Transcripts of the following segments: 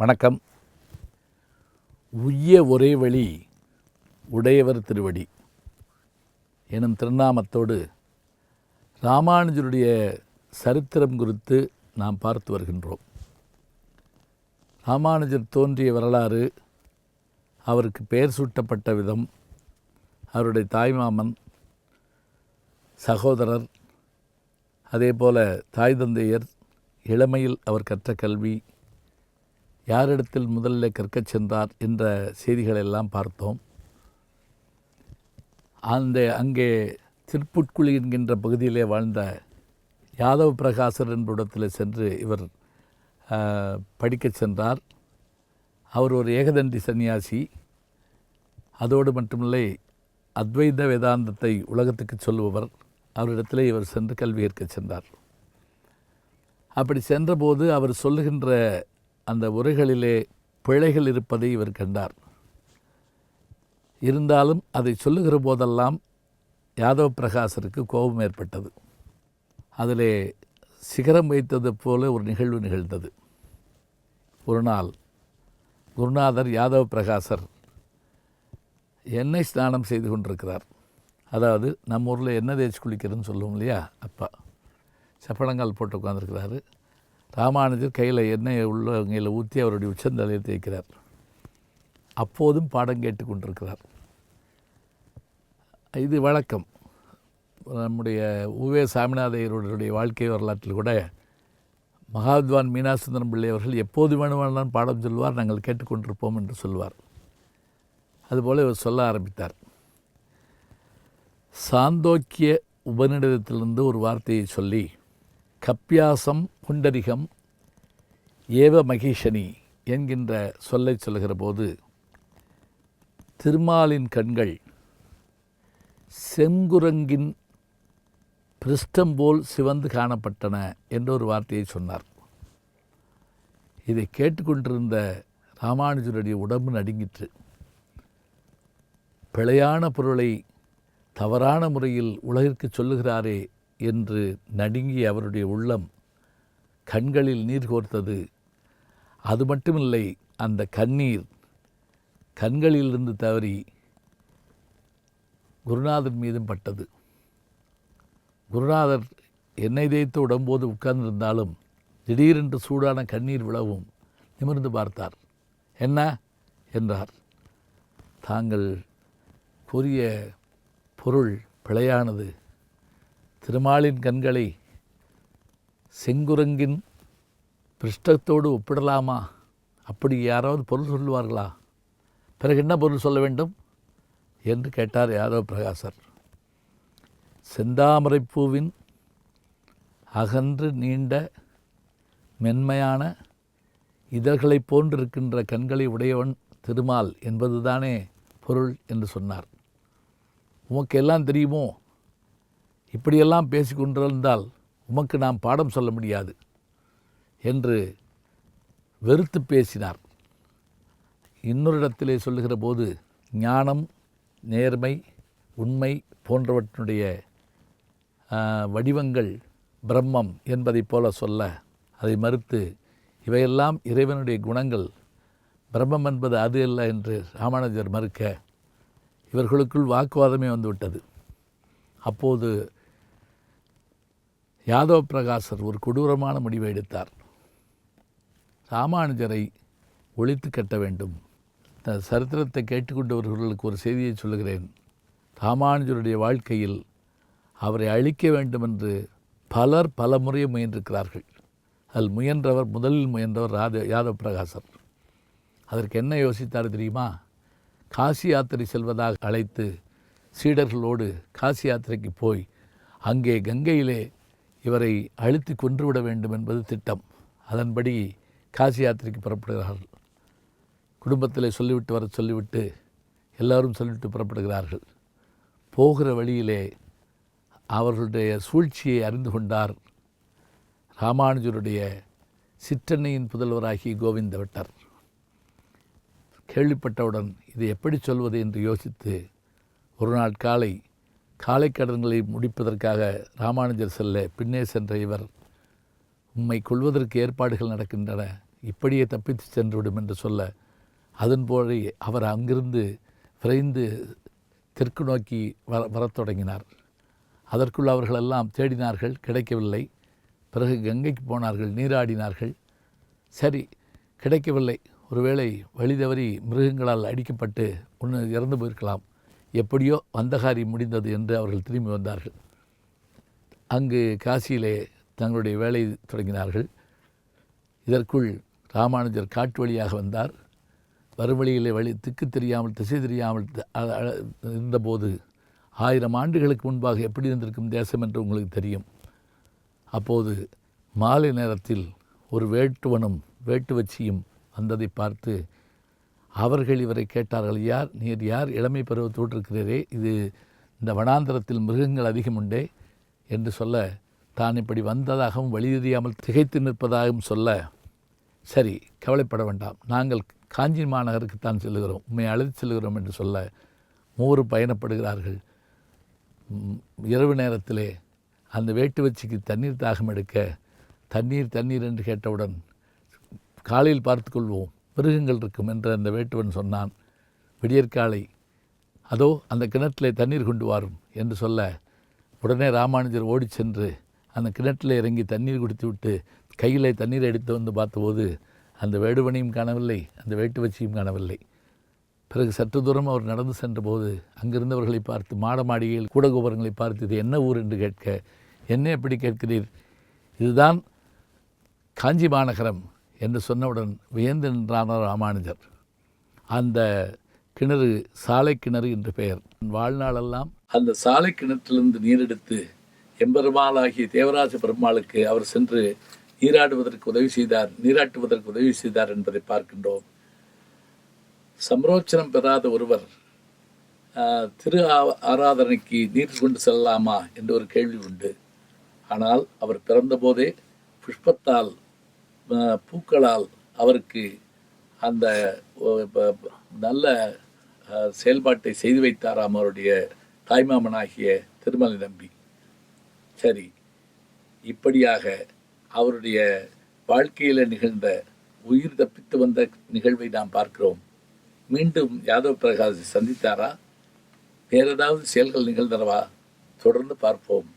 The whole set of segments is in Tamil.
வணக்கம். உய்ய ஒரே வழி உடையவர் திருவடி எனும் திருநாமத்தோடு ராமானுஜருடைய சரித்திரம் குறித்து நாம் பார்த்து வருகின்றோம். ராமானுஜர் தோன்றிய வரலாறு அவருக்கு பெயர் சூட்டப்பட்ட விதம் அவருடைய தாய்மாமன் சகோதரர் அதே போல தாய் தந்தையர் இளமையில் அவர் கற்ற கல்வி யாரிடத்தில் முதலில் கற்கச் சென்றார் என்ற செய்திகளெல்லாம் பார்த்தோம். அந்த அங்கே திருப்புட்குழி என்கின்ற பகுதியிலே வாழ்ந்த யாதவ பிரகாசர் என்பிடத்தில் சென்று இவர் படிக்கச் சென்றார். அவர் ஒரு ஏகதண்டி சன்னியாசி. அதோடு மட்டுமில்லை அத்வைத வேதாந்தத்தை உலகத்துக்கு சொல்லுபவர். அவரிடத்திலே இவர் சென்று கல்வி கற்கச் சென்றார். அப்படி சென்றபோது அவர் சொல்லுகின்ற அந்த உரைகளிலே பிழைகள் இருப்பதை இவர் கண்டார். இருந்தாலும் அதை சொல்லுகிற போதெல்லாம் யாதவ பிரகாசருக்கு கோபம் ஏற்பட்டது. அதிலே சிகரம் வைத்தது போல ஒரு நிகழ்வு நிகழ்ந்தது. ஒரு நாள் குருநாதர் யாதவ பிரகாசர் எண்ணெய் ஸ்நானம் செய்து கொண்டிருக்கிறார். அதாவது நம்ம ஊரில் எண்ணெய் தேய்ச்சி குளிக்கிறதுன்னு சொல்லுவோம் இல்லையா? அப்பா. சப்பளங்கால் போட்டு உட்காந்துருக்கிறாரு ராமானுஜர் கையில் எண்ணெயை உள்ளங்கையில் ஊற்றி அவருடைய உச்சந்தலையில் தேய்க்கிறார். அப்போதும் பாடம் கேட்டு கொண்டிருக்கிறார் இது வழக்கம். நம்முடைய உவே சாமிநாதையருடைய வாழ்க்கை வரலாற்றில் கூட மகாத்வான் மீனாசுந்தரம் பிள்ளை அவர்கள் எப்போது வேணுமானாலும் பாடம் சொல்வார் நாங்கள் கேட்டுக்கொண்டிருப்போம் என்று சொல்வார். அதுபோல் இவர் சொல்ல ஆரம்பித்தார். சாந்தோக்கிய உபநிடதத்திலிருந்து ஒரு வார்த்தையை சொல்லி கப்பியாசம் புண்டரிகம் ஏவ மகேஷனி என்கின்ற சொல்லை சொல்கிற போது திருமாலின் கண்கள் செங்குரங்கின் பிருஷ்டம் போல் சிவந்து காணப்பட்டன என்ற ஒரு வார்த்தையை சொன்னார். இதை கேட்டுக்கொண்டிருந்த ராமானுஜருடைய உடம்பு நடுங்கிற்று. பிழையான பொருளை தவறான முறையில் உலகிற்கு சொல்லுகிறாரே என்று நடுங்கிய அவருடைய உள்ளம் கண்களில் நீர் கோர்த்தது. அது மட்டுமில்லை அந்த கண்ணீர் கண்களிலிருந்து தவறி குருநாதர் மீதும் பட்டது. குருநாதர் எண்ணெய் தேய்த்து உடம்போது உட்கார்ந்திருந்தாலும் திடீரென்று சூடான கண்ணீர் விழவும் நிமிர்ந்து பார்த்தார். என்ன? என்றார். தாங்கள் கூறிய பொருள் பிழையானது. திருமாலின் கண்களை செங்குரங்கின் பிருஷ்டத்தோடு ஒப்பிடலாமா? அப்படி யாராவது பொருள் சொல்லுவார்களா? பிறகு என்ன பொருள் சொல்ல வேண்டும்? என்று கேட்டார் யாதவ பிரகாசர். செந்தாமரைப்பூவின் அகன்று நீண்ட மென்மையான இதழ்களைப் போன்றிருக்கின்ற கண்களை உடையவன் திருமால் என்பதுதானே பொருள் என்று சொன்னார். உமக்கு எல்லாம் தெரியுமோ? இப்படியெல்லாம் பேசிக்கொண்டிருந்தால் உமக்கு நாம் பாடம் சொல்ல முடியாது என்று வெறுத்து பேசினார். இன்னொரு இடத்திலே சொல்லுகிற போது ஞானம் நேர்மை உண்மை போன்றவற்றினுடைய வடிவங்கள் பிரம்மம் என்பதைப் போல சொல்ல அதை மறுத்து இவையெல்லாம் இறைவனுடைய குணங்கள். பிரம்மம் என்பது அது அல்ல என்று ராமானுஜர் மறுக்க இவர்களுக்குள் வாக்குவாதமே வந்துவிட்டது. அப்போது யாதவ பிரகாசர் ஒரு கொடூரமான முடிவை எடுத்தார். ராமானுஜரை ஒழித்து கட்ட வேண்டும். இந்த சரித்திரத்தை கேட்டுக்கொண்டவர்களுக்கு ஒரு செய்தியை சொல்லுகிறேன். ராமானுஜருடைய வாழ்க்கையில் அவரை அழிக்க வேண்டும் என்று பலர் பல முறை முயன்றிருக்கிறார்கள். அதில் முயன்றவர் முதலில் முயன்றவர் ராத யாதவ பிரகாசர். அதற்கு என்ன யோசித்தார் தெரியுமா? காசி யாத்திரை செல்வதாக அழைத்து சீடர்களோடு காசி யாத்திரைக்கு போய் அங்கே கங்கையிலே இவரை அழுத்தி கொன்றுவிட வேண்டும் என்பது திட்டம். அதன்படி காசி யாத்திரைக்கு புறப்படுகிறார்கள். குடும்பத்தில் சொல்லிவிட்டு வர சொல்லிவிட்டு எல்லாரும் சொல்லிவிட்டு புறப்படுகிறார்கள். போகிற வழியிலே அவர்களுடைய சூழ்ச்சியை அறிந்து கொண்டார் ராமானுஜருடைய சிற்றன்னையின் புதல்வராகி கோவிந்த விட்டர் கேள்விப்பட்டவுடன் இதை எப்படி சொல்வது என்று யோசித்து ஒரு நாள் காலை காலை கடன்களை முடிப்பதற்காக ராமானுஜர் செல்ல பின்னே சென்ற இவர் உம்மை கொள்வதற்கு ஏற்பாடுகள் நடக்கின்றன இப்படியே தப்பித்து சென்றுவிடும் என்று சொல்ல அதன்போல அவர் அங்கிருந்து விரைந்து தெற்கு நோக்கி வர வரத் தொடங்கினார். அதற்குள் அவர்களெல்லாம் தேடினார்கள் கிடைக்கவில்லை. பிறகு கங்கைக்கு போனார்கள் நீராடினார்கள். சரி கிடைக்கவில்லை. ஒருவேளை வழி தவறி மிருகங்களால் அடிக்கப்பட்டு ஒன்று இறந்து போயிருக்கலாம். எப்படியோ வந்தகாரி முடிந்தது என்று அவர்கள் திரும்பி வந்தார்கள். அங்கு காசியிலே தங்களுடைய வேலை தொடங்கினார்கள். இதற்குள் ராமானுஜர் காட்டு வழியாக வந்தார். வறுவழியிலே வழி திக்கு தெரியாமல் திசை தெரியாமல் த- இருந்தபோது ஆயிரம் ஆண்டுகளுக்கு முன்பாக எப்படி இருந்திருக்கும் தேசம் என்று உங்களுக்கு தெரியும். அப்போது மாலை நேரத்தில் ஒரு வேட்டுவனும் வேட்டுவச்சியும் வந்ததை பார்த்து அவர்கள் இவரை கேட்டார்கள் யார் நீர் யார் இளமை பருவத்தோடு இருக்கிறீரே இது இந்த வனாந்தரத்தில் மிருகங்கள் அதிகம் உண்டே? என்று சொல்ல தான் இப்படி வந்ததாகவும் வழி திகைத்து நிற்பதாகவும் சொல்ல. சரி கவலைப்பட வேண்டாம். நாங்கள் காஞ்சி மாநகருக்குத்தான் செல்லுகிறோம். உண்மை அழைத்து செல்கிறோம் என்று சொல்ல மூவரும் பயணப்படுகிறார்கள். இரவு நேரத்திலே அந்த வேட்டு வச்சிக்கு தண்ணீர் தாகம் எடுக்க தண்ணீர் தண்ணீர் என்று கேட்டவுடன் காலையில் பார்த்து கொள்வோம். மிருகங்கள் இருக்கும் என்று அந்த வேட்டுவன் சொன்னான். விடியற்காலை அதோ அந்த கிணற்றிலே தண்ணீர் கொண்டு வாரும் என்று சொல்ல உடனே ராமானுஜர் ஓடிச் சென்று அந்த கிணற்றில் இறங்கி தண்ணீர் குடித்து விட்டு கையில் தண்ணீர் எடுத்து வந்து பார்த்தபோது அந்த வேடுவனையும் காணவில்லை அந்த வேட்டு வச்சியும் காணவில்லை. பிறகு சற்று தூரம் அவர் நடந்து சென்றபோது அங்கிருந்தவர்களை பார்த்து மாட கூட கூடகோபுரங்களை பார்த்து இது என்ன ஊர் என்று கேட்க என்ன எப்படி கேட்கிறீர்? இதுதான் காஞ்சி மாநகரம் என்று சொன்னவுடன் வியந்து நின்றானார் ராமானுஜர் அந்த கிணறு சாலை கிணறு என்று பெயர். வாழ்நாளெல்லாம் அந்த சாலை கிணற்றிலிருந்து நீரெடுத்து எம்பெருமாளாகிய தேவராஜ பெருமாளுக்கு அவர் சென்று நீராடுவதற்கு உதவி செய்தார் நீராட்டுவதற்கு உதவி செய்தார் என்பதை பார்க்கின்றோம். சம்ரோச்சனம் பெறாத ஒருவர் திரு ஆ- ஆராதனைக்கு நீர் கொண்டு செல்லலாமா என்ற ஒரு கேள்வி உண்டு. ஆனால் அவர் பிறந்தபோதே புஷ்பத்தால் பூக்களால் அவருக்கு அந்த ப- நல்ல செயல்பாட்டை செய்து வைத்தாராம் அவருடைய தாய்மாமனாகிய திருமலை நம்பி சரி இப்படியாக அவருடைய வாழ்க்கையில் நிகழ்ந்த உயிர் தப்பித்து வந்த நிகழ்வை நாம் பார்க்கிறோம். மீண்டும் யாதவ் பிரகாஷ் சந்தித்தாரா? வேற ஏதாவது செயல்கள் நிகழ்ந்தனவா? தொடர்ந்து பார்ப்போம்.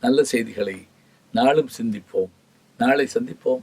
நல்ல செய்திகளை நாளும் சிந்திப்போம். நாளை சந்திப்போம்.